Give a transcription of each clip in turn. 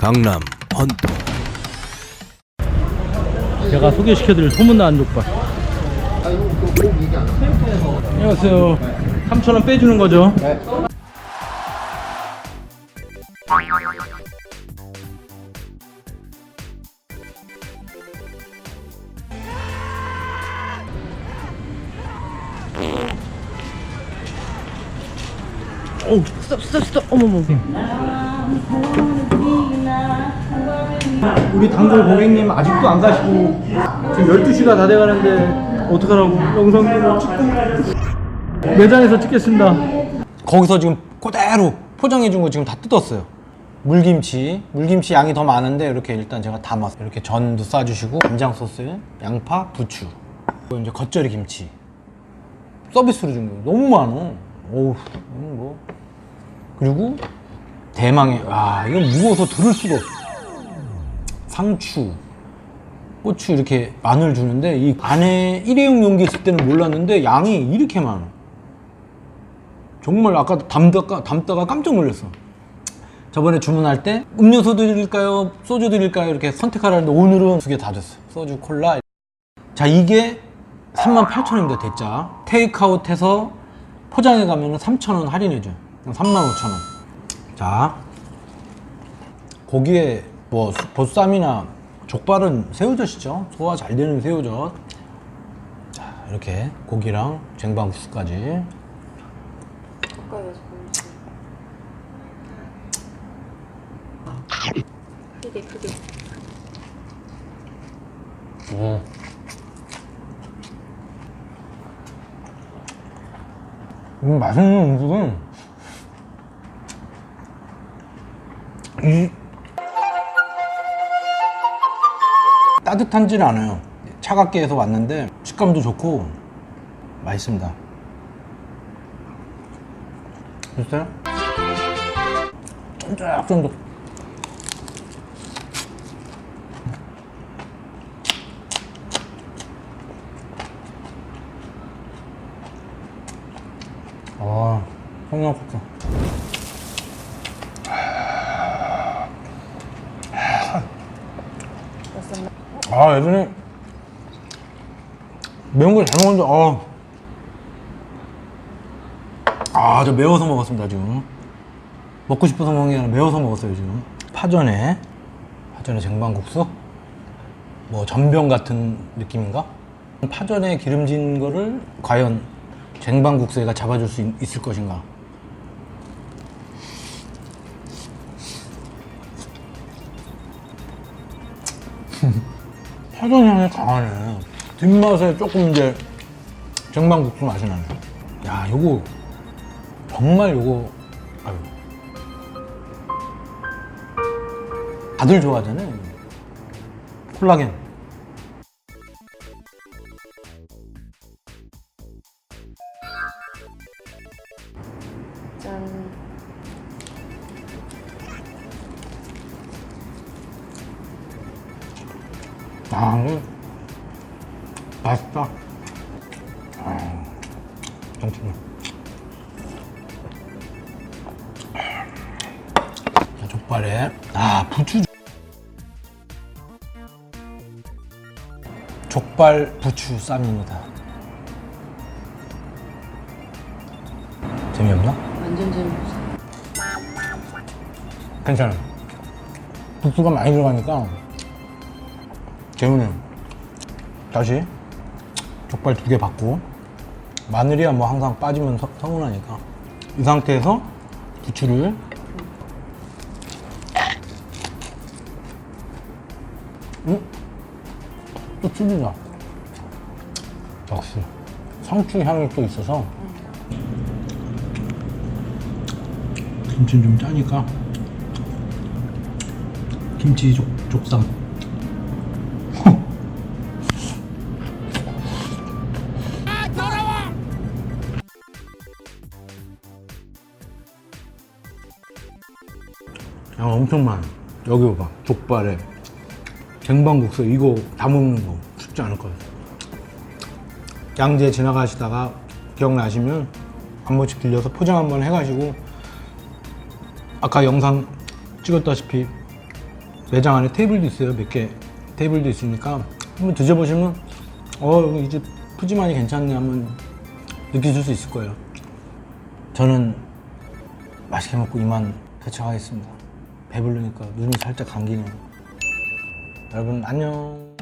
강남 헌터 제가 소개시켜드릴 소문난 안족발. 안녕하세요. 3,000원 빼주는 거죠? 오, 스톱, 스톱, 스톱. 어머머. 우리 단골 고객님 아직도 안 가시고 지금 12시가 다 돼가는데 어떡하라고. 영상으로 찍고. 매장에서 찍겠습니다. 거기서 지금 그대로 포장해준 거 지금 다 뜯었어요. 물김치 물김치 양이 더 많은데 이렇게 일단 제가 담았어요 이렇게 전도 싸주시고 간장 소스 양파 부추 그리고 이제 겉절이 김치. 서비스로 준 거예요. 너무 많어 어우 뭐 그리고 대망의 와 이건 무거워서 들을 수가 없어 상추, 고추 이렇게 마늘 주는데 이 안에 일회용 용기 있을 때는 몰랐는데 양이 이렇게 많아. 정말 아까 담다가 담다가 깜짝 놀랐어. 저번에 주문할 때 음료수 드릴까요? 소주 드릴까요? 이렇게 선택하라는데 오늘은 두 개다 됐어. 소주, 콜라. 자 이게 38,000원입니다 대짜. 테이크아웃해서 포장해 가면 3,000원 할인해 줘. 35,000원. 자 고기에 뭐 수- 보쌈이나 족발은 새우젓이죠. 소화 잘 되는 새우젓. 자, 이렇게 고기랑 쟁반국수까지. 크게 크게 음. 음, 맛있는 음식은 이 따뜻한지는 않아요. 차갑게 해서 왔는데 식감도 좋고 맛있습니다. 됐어요? 쫀득쫀득. 아, 청양고추. 아, 예전에 매운 걸 잘 먹었는데, 아. 아, 저 매워서 먹었습니다, 지금. 먹고 싶어서 먹는 게 아니라 매워서 먹었어요, 지금. 파전에, 파전에 쟁반국수? 뭐, 전병 같은 느낌인가? 파전에 기름진 거를 과연 쟁반국수에가 잡아줄 수 있, 있을 것인가? 파전 향이 강하네. 뒷맛에 조금 이제 쟁반국수 맛이 나네. 야, 요거 정말 요거 아유. 다들 좋아하잖아요. 콜라겐. 짠 아, 맛있다. 아, 잠시만. 자, 족발에, 아, 부추. 족발 부추 쌈입니다. 재미없나? 완전 재밌어 괜찮아. 국수가 많이 들어가니까 개운해요. 다시? 족발 두 개 받고. 마늘이야 뭐 항상 빠지면 서, 서운하니까. 이 상태에서 부추를. 음? 또 찔리다. 역시. 상추 향이 또 있어서. 김치는 좀 짜니까. 김치 족, 족쌈 야 엄청 많아. 여기 봐봐. 족발에 쟁반국수 이거 다 먹는 거 쉽지 않을 거예요 양재 지나가시다가 기억나시면 한 번씩 들려서 포장 한 번 해가지고 아까 영상 찍었다시피 매장 안에 테이블도 있어요. 몇 개 테이블도 있으니까 한번 드셔보시면 어 이제 푸짐하니 괜찮네 한번 느끼실 수 있을 거예요. 저는 맛있게 먹고 이만 대처하겠습니다. 배부르니까 눈이 살짝 감기네요. 여러분 안녕.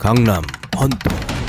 강남 헌터.